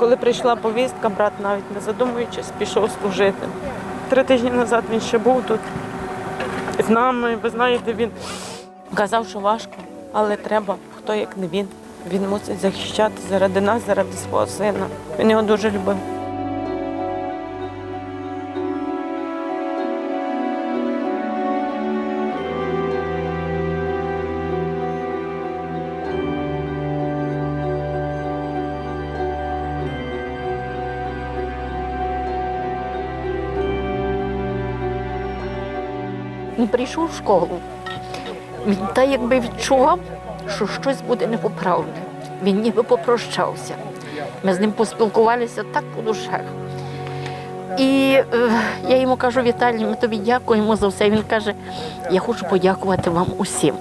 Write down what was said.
Коли прийшла повістка, брат навіть не задумуючись, пішов служити. Три тижні назад він ще був тут з нами. Ви знаєте, він казав, що важко, але треба, хто як не він. Він мусить захищати заради нас, заради свого сина. Він його дуже любив. Він прийшов в школу. Він та якби відчував, що щось буде непоправне. Він ніби попрощався. Ми з ним поспілкувалися так по душах. І е, я йому кажу, Віталій, ми тобі дякуємо за все. Він каже, я хочу подякувати вам усім.